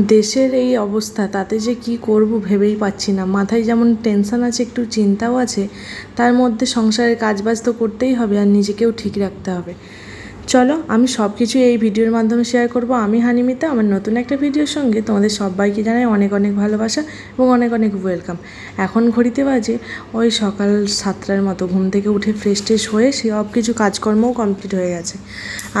দেশের এই অবস্থা, তাতে যে কি করব ভেবেই পাচ্ছি না। মাথায় যেমন টেনশন আছে, একটু চিন্তাও আছে, তার মধ্যে সংসারের কাজবাজ তো করতেই হবে আর নিজেকেও ঠিক রাখতে হবে। চলো, আমি সব কিছু এই ভিডিওর মাধ্যমে শেয়ার করব। আমি হানিমিতা, আমার নতুন একটা ভিডিওর সঙ্গে তোমাদের সবাইকে জানাই অনেক অনেক ভালোবাসা এবং অনেক অনেক ওয়েলকাম এখন ঘড়িতে বাজে, ওই সকাল সাতটার মতো ঘুম থেকে উঠে ফ্রেশ ট্রেশ হয়ে সব কিছু কাজকর্মও কমপ্লিট হয়ে গেছে।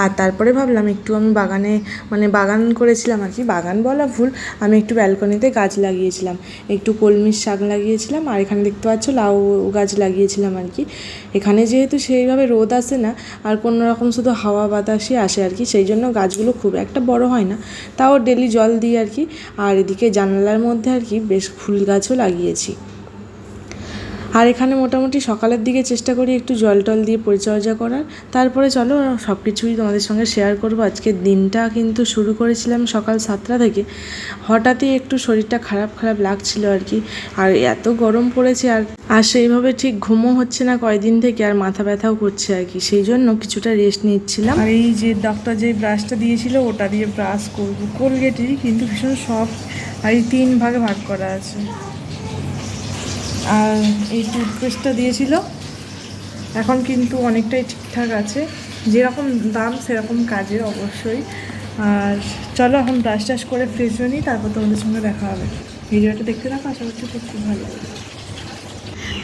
আর তারপরে ভাবলাম, একটু আমি বাগানে মানে বাগান করেছিলাম আর কি, বাগান বলা ভুল, আমি একটু ব্যালকনিতে গাছ লাগিয়েছিলাম। একটু কলমির শাক লাগিয়েছিলাম, আর এখানে দেখতে পাচ্ছ লাউ গাছ লাগিয়েছিলাম আর কি। এখানে যেহেতু সেইভাবে রোদ আসে না, আর কোনো রকম শুধু হাওয়া বাতাসই আসে আর কি, সেই জন্য গাছগুলো খুব একটা বড় হয় না। তাও ডেলি জল দিই আর কি। আর এদিকে জানালার মধ্যে আর কি বেশ ফুল গাছও লাগিয়েছি। আর এখানে মোটামুটি সকালের দিকে চেষ্টা করি একটু জল টল দিয়ে পরিচর্যা করার। তারপরে চলো সব কিছুই তোমাদের সঙ্গে শেয়ার করব। আজকের দিনটা কিন্তু শুরু করেছিলাম সকাল সাতটা থেকে। হঠাৎই একটু শরীরটা খারাপ খারাপ লাগছিল আর কি। আর এত গরম পড়েছে আর আর সেইভাবে ঠিক ঘুমও হচ্ছে না কয়দিন থেকে আর মাথা ব্যথাও করছে আর কি। সেই জন্য কিছুটা রেস্ট নিচ্ছিলাম। আর এই যে ডক্টর যে ব্রাশটা দিয়েছিল, ওটা দিয়ে ব্রাশ করব। কোলগেটই কিন্তু ভীষণ সফট আর এই তিন ভাগে ভাগ করা আছে। আর এই টুথপেস্টটা দিয়েছিল। এখন কিন্তু অনেকটাই ঠিকঠাক আছে। যেরকম দাম, সেরকম কাজের অবশ্যই। আর চলো এখন ব্রাশ টাশ করে ফ্রেশ হয়ে নিই তারপর তোমাদের সঙ্গে দেখা হবে। ভিডিওটা দেখতে থাকো, আশা করছি খুব ভালো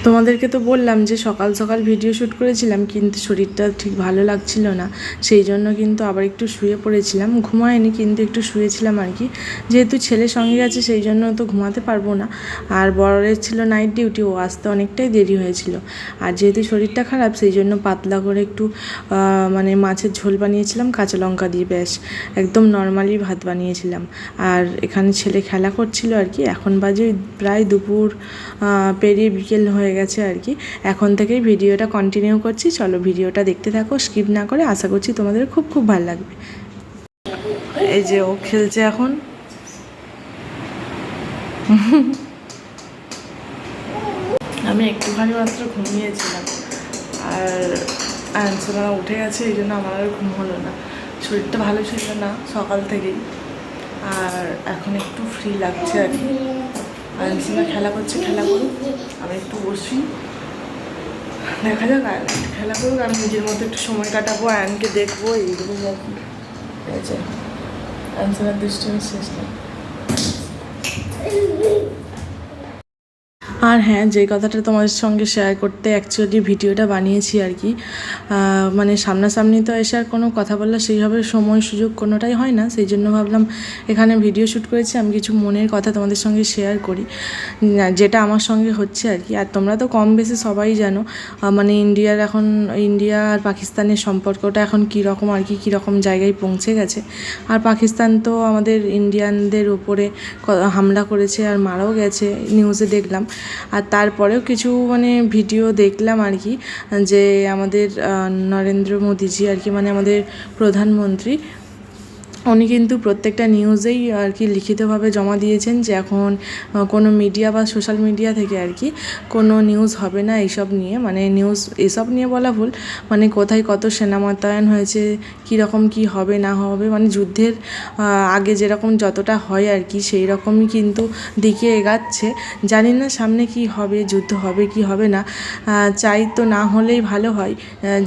তোমাদেরকে তো বললাম যে সকাল সকাল ভিডিও শ্যুট করেছিলাম, কিন্তু শরীরটা ঠিক ভালো লাগছিল না। সেই জন্য কিন্তু আবার একটু শুয়ে পড়েছিলাম। ঘুমায়নি, কিন্তু একটু শুয়েছিলাম আর কি। যেহেতু ছেলে সঙ্গে গেছে, সেই জন্য তো ঘুমাতে পারব না। আর বড়ের ছিল নাইট ডিউটি ও আসতে অনেকটাই দেরি হয়েছিল। আর যেহেতু শরীরটা খারাপ, সেই জন্য পাতলা করে একটু মানে মাছের ঝোল বানিয়েছিলাম, কাঁচা লঙ্কা দিয়ে ব্যাস, একদম নর্মালি ভাত বানিয়েছিলাম। আর এখানে ছেলে খেলা করছিল আর কি। এখন বাজে প্রায় দুপুর পেরিয়ে বিকেল হয়ে গেছে আর কি। এখন থেকেই ভিডিওটা কন্টিনিউ করছি। চলো ভিডিওটা দেখতে থাকো স্কিপ না করে আশা করছি তোমাদের খুব খুব ভালো লাগবে। এই যে ও খেলছে এখন। আমি একটুখানি মাত্র ঘুমিয়েছিলাম। আর আনসোনা উঠে গেছে, এই জন্য আমার আর ঘুম হলো না। শরীরটা ভালো ছিল না সকাল থেকেই। আর এখন একটু ফ্রি লাগছে আর কি। আনসোনা খেলা করছে, খেলা করুক। আমি একটু বসি। দেখা যাক খেলা করুক, আমি নিজের মতো একটু সময় কাটাবো, আয়নকে দেখব এইগুলো আর কি আনসোনার দুষ্টুমি শেষ নেই। আর হ্যাঁ যে কথাটা তোমাদের সঙ্গে শেয়ার করতে অ্যাকচুয়ালি ভিডিওটা বানিয়েছি আর কি মানে সামনাসামনি তো এসে আর কোনো কথা বললে সেইভাবে সময় সুযোগ কোনোটাই হয় না, সেই জন্য ভাবলাম এখানে ভিডিও শ্যুট করেছি, আমি কিছু মনের কথা তোমাদের সঙ্গে শেয়ার করি। যেটা আমার সঙ্গে হচ্ছে আর কি, আর তোমরা তো কম বেশি সবাই জানো মানে ইন্ডিয়ার এখন, ইন্ডিয়া আর পাকিস্তানের সম্পর্কটা এখন কী রকম আর কি, কী রকম জায়গায় পৌঁছে গেছে। আর পাকিস্তান তো আমাদের ইন্ডিয়ানদের উপরে হামলা করেছে আর মারাও গেছে নিউজে দেখলাম। আর তারপরেও কিছু মানে ভিডিও দেখলাম আর কি, যে আমাদের নরেন্দ্র মোদিজি আর কি মানে আমাদের প্রধানমন্ত্রী উনি কিন্তু প্রত্যেকটা নিউজেই আর কি লিখিতভাবে জমা দিয়েছেন যে এখন কোনো মিডিয়া বা সোশ্যাল মিডিয়া থেকে আর কি কোনো নিউজ হবে না এইসব নিয়ে। মানে নিউজ এসব নিয়ে বলা ভুল মানে কোথায় কত সেনা মোতায়েন হয়েছে, কীরকম কী হবে, না হবে মানে যুদ্ধের আগে যেরকম যতটা হয় আর কি সেই রকমই কিন্তু দিকে এগাচ্ছে। জানি না সামনে কি হবে, যুদ্ধ হবে কি হবে না চাই তো না হলেই ভালো হয়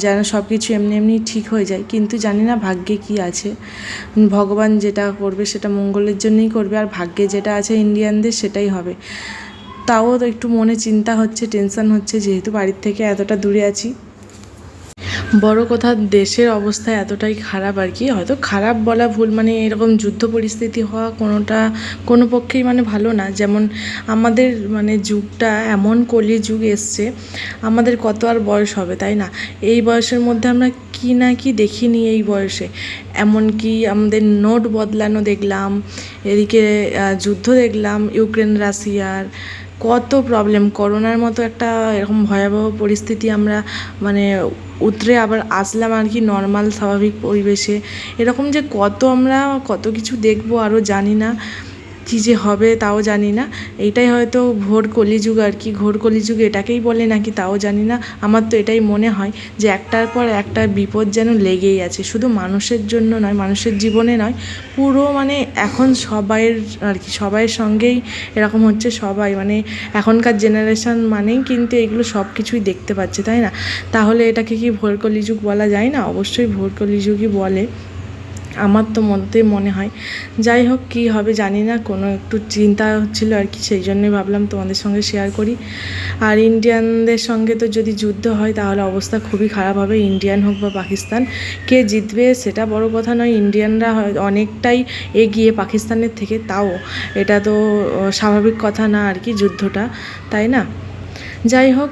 যেন সব কিছু এমনি এমনি ঠিক হয়ে যায়, কিন্তু জানি না ভাগ্যে কি আছে। ভগবান যেটা করবে সেটা মঙ্গলের জন্যই করবে আর ভাগ্যে যেটা আছে ইন্ডিয়ানদের সেটাই হবে। তাও তো একটু মনে চিন্তা হচ্ছে টেনশন হচ্ছে, যেহেতু বাড়ির থেকে এতটা দূরে আছি। বড় কথা, দেশের অবস্থা এতটাই খারাপ আর কি। হয়তো খারাপ বলা ভুল মানে এরকম যুদ্ধ পরিস্থিতি হওয়া কোনোটা, কোনো পক্ষেই মানে ভালো না। যেমন আমাদের মানে যুগটা এমন কলি যুগ এসছে, আমাদের কত আর বয়স হবে, তাই না? এই বয়সের মধ্যে আমরা কি না কি দেখিনি এই বয়সে। এমনকি আমাদের নোট বদলানো দেখলাম, এদিকে যুদ্ধ দেখলাম, ইউক্রেন, রাশিয়ার কত প্রবলেম করোনার মতো একটা এরকম ভয়াবহ পরিস্থিতি আমরা মানে উতরে আবার আসলাম আর কি নর্মাল স্বাভাবিক পরিবেশে। এরকম যে কত আমরা কত কিছু দেখব আরও জানি না। কী যে হবে তাও জানি না। এইটাই হয়তো ঘোর কলিযুগ আর কি। ঘোর কলিযুগ এটাকেই বলে নাকি তাও জানি না। আমার তো এটাই মনে হয় যে একটার পর একটা বিপদ যেন লেগেই আছে। শুধু মানুষের জন্য নয়, মানুষের জীবনে নয়, পুরো মানে এখন সবাইয়ের আর কি, সবাইয়ের সঙ্গেই এরকম হচ্ছে সবাই। মানে এখনকার জেনারেশন মানেই কিন্তু এগুলো সব কিছুই দেখতে পাচ্ছে, তাই না? তাহলে এটাকে কি ভোর কলিযুগ বলা যায় না? অবশ্যই ভোর কলিযুগই বলে। আমার তো মধ্যে মনে হয়। যাই হোক, কী হবে জানি না, কোনো একটু চিন্তা হচ্ছিল আর কি, সেই জন্যই ভাবলাম তোমাদের সঙ্গে শেয়ার করি। আর ইন্ডিয়ানদের সঙ্গে তো যদি যুদ্ধ হয়, তাহলে অবস্থা খুবই খারাপ হবে, ইন্ডিয়ান হোক বা পাকিস্তান। কে জিতবে সেটা বড় কথা নয়, ইন্ডিয়ানরা অনেকটাই এগিয়ে পাকিস্তানের থেকে, তাও। এটা তো স্বাভাবিক কথা না আর কি, যুদ্ধটা, তাই না? যাই হোক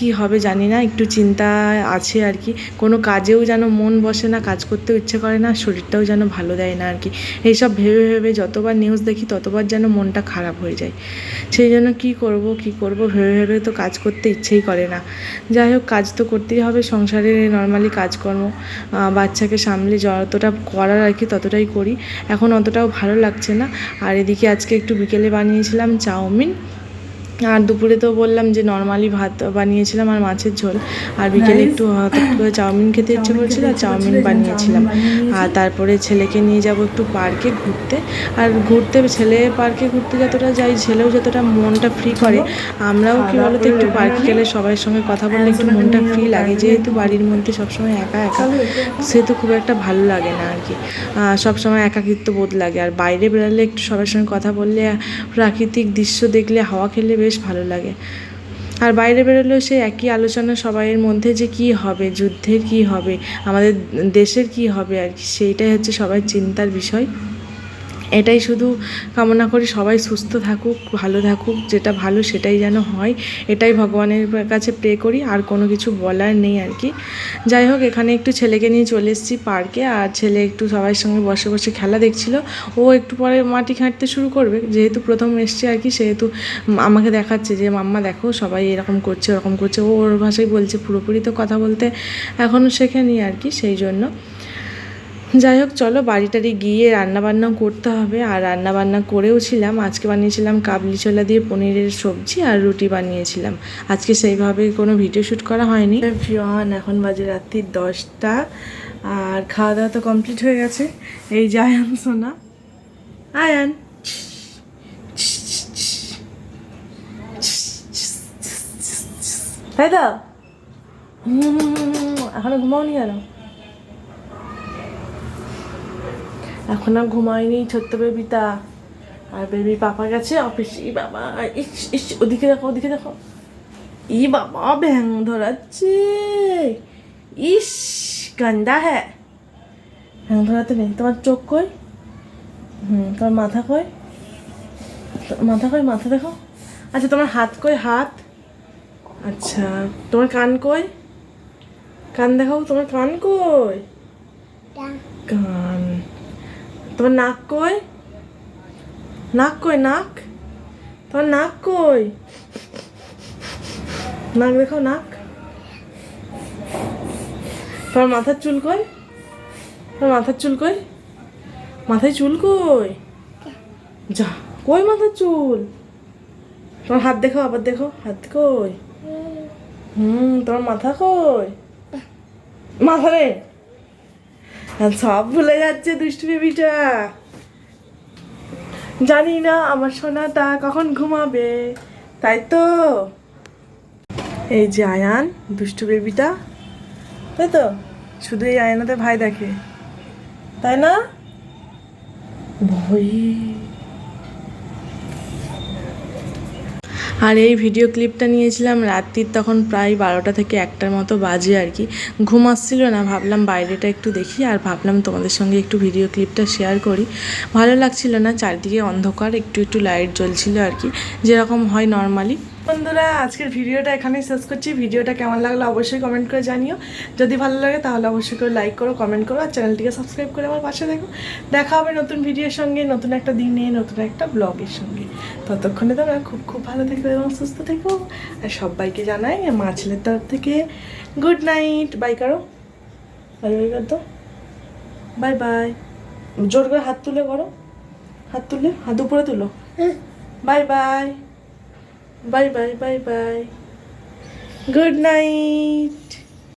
কি হবে জানি না, একটু চিন্তা আছে আর কি। কোনো কাজেও যেন মন বসে না, কাজ করতেও ইচ্ছে করে না, শরীরটাও যেন ভালো দেয় না আর কি। এইসব ভেবে ভেবে যতবার নিউজ দেখি, ততবার যেন মনটা খারাপ হয়ে যায়। সেই জন্য কী করব কী করব, ভেবে ভেবে তো কাজ করতে ইচ্ছেই করে না। যাই হোক, কাজ তো করতেই হবে, সংসারে নর্মালি কাজকর্ম বাচ্চাকে সামলে যতটা করার আর কি, ততটাই করি। এখন অতটাও ভালো লাগছে না। আর এদিকে আজকে একটু বিকেলে বানিয়েছিলাম চাউমিন। আর দুপুরে তো বললাম যে নর্মালি ভাত বানিয়েছিলাম আর মাছের ঝোল। আর বিকেলে একটু হঠাৎ করে চাউমিন খেতে ইচ্ছে করছিল আর চাউমিন বানিয়েছিলাম। আর তারপরে ছেলেকে নিয়ে যাব একটু পার্কে ঘুরতে। আর ঘুরতে ছেলে পার্কে ঘুরতে যতটা যাই ছেলেও যতটা মনটা ফ্রি করে আমরাও কি বলতো একটু পার্কে গেলে সবার সঙ্গে কথা বললে একটু মনটা ফ্রি লাগে। যেহেতু বাড়ির মধ্যে সবসময় একা একা সেহেতু খুব একটা ভালো লাগে না আর কি। সবসময় একাকিত্ব বোধ লাগে। আর বাইরে বেরোলে একটু সবার সঙ্গে কথা বললে প্রাকৃতিক দৃশ্য দেখলে হাওয়া খেলে বেশ ভালো লাগে। আর বাইরে বেরোলেও সে একই আলোচনা সবাইয়ের মধ্যে যে কি হবে, যুদ্ধের কি হবে, আমাদের দেশের কি হবে আর কি, সেইটাই হচ্ছে সবার চিন্তার বিষয়। এটাই শুধু কামনা করি সবাই সুস্থ থাকুক, ভালো থাকুক, যেটা ভালো সেটাই যেন হয়। এটাই ভগবানের কাছে প্রে করি, আর কোনো কিছু বলার নেই আর কি। যাই হোক, এখানে একটু ছেলেকে নিয়ে চলে এসেছি পার্কে আর ছেলে একটু সবার সঙ্গে বসে বসে খেলা দেখছিল। ও একটু পরে মাটি ঘাঁটতে শুরু করবে, যেহেতু প্রথম এসছে আর কি, সেহেতু আমাকে দেখাচ্ছে যে, মাম্মা দেখো, সবাই এরকম করছে, ওরকম করছে। ও ওর ভাষায় বলছে পুরোপুরি তো কথা বলতে এখনও শেখেনি আর কি, সেই জন্য। যাই হোক চলো বাড়ি টাড়ি গিয়ে রান্নাবান্নাও করতে হবে আর রান্নাবান্না করেও ছিলাম আজকে বানিয়েছিলাম কাবলি ছোলা দিয়ে পনিরের সবজি আর রুটি বানিয়েছিলাম আজকে সেইভাবে কোনো ভিডিও শ্যুট করা হয়নি ফিওয়ান এখন বাজে রাত্রির দশটা আর খাওয়া দাওয়া তো কমপ্লিট হয়ে গেছে এই যে আয়ান সোনা আয়ান তাই তো এখনও ঘুমাওনি কেন এখন আর ঘুমায়নি ছোট্ট বেবিটা আর বেবি পাপা গেছে অফিস ই বাবা ইস ইস ওদিকে দেখো ওদিকে দেখো। ই বাবা ব্যাং ধরাচ্ছে। ইস গন্দা হ্যাঁ ব্যাং ধরাতে নেই। তোমার চোখ কই? হুম তোমার মাথা কই? তো- মাথা কই মাথা দেখো। আচ্ছা তোমার হাত কই? হাত। আচ্ছা তোমার কান কই? কান দেখাও তোমার কান কই? কান। তোমার নাক কই? নাক কই, নাক? তোমার নাক কই? নাক দেখো, নাক। তোমার মাথার চুল কই? তোমার মাথার চুল কই? মাথায় চুল কই? যা, কই মাথার চুল? তোমার হাত দেখো, আবার দেখো, হাত কই? হুম, তোমার মাথা কই? মাথা আর সব ভুলে যাচ্ছে দুষ্টু বেবিটা জানি না আমার সোনাটা কখন ঘুমাবে, তাই তো। এই যে আয়ান দুষ্টু বেবিটা তাই তো? শুধু এই আয়নাতে ভাই দেখে, তাই না? ভয়। আর এই ভিডিও ক্লিপটা নিয়েছিলাম রাত্রির তখন প্রায় বারোটা থেকে একটার মতো বাজে আর কি। ঘুম না, ভাবলাম বাইরেটা একটু দেখি আর ভাবলাম তোমাদের সঙ্গে একটু ভিডিও ক্লিপটা শেয়ার করি। ভালো লাগছিল না, চারদিকে অন্ধকার, একটু একটু লাইট জ্বলছিল আর কি। যেরকম হয় নর্মালি বন্ধুরা আজকের ভিডিওটা এখানেই শেষ করছি। ভিডিওটা কেমন লাগল অবশ্যই কমেন্ট করে জানিও। যদি ভালো লাগে তাহলে অবশ্যই করে লাইক করো কমেন্ট করো আর চ্যানেলটিকে সাবস্ক্রাইব করে আমার পাশে দেখো দেখা হবে নতুন ভিডিওর সঙ্গে নতুন একটা দিন দিনে নতুন একটা ব্লগের সঙ্গে। ততক্ষণে তোমরা খুব খুব ভালো থেকো এবং সুস্থ থেকো। আর সবাইকে জানাই মা ছেলের তরফ থেকে গুড নাইট বাই করো। বাই বাই কর তো বাই বাই জোর করে হাত তুলে করো হাত তুলে হাত উপরে তুলো। Bye bye bye bye bye bye good night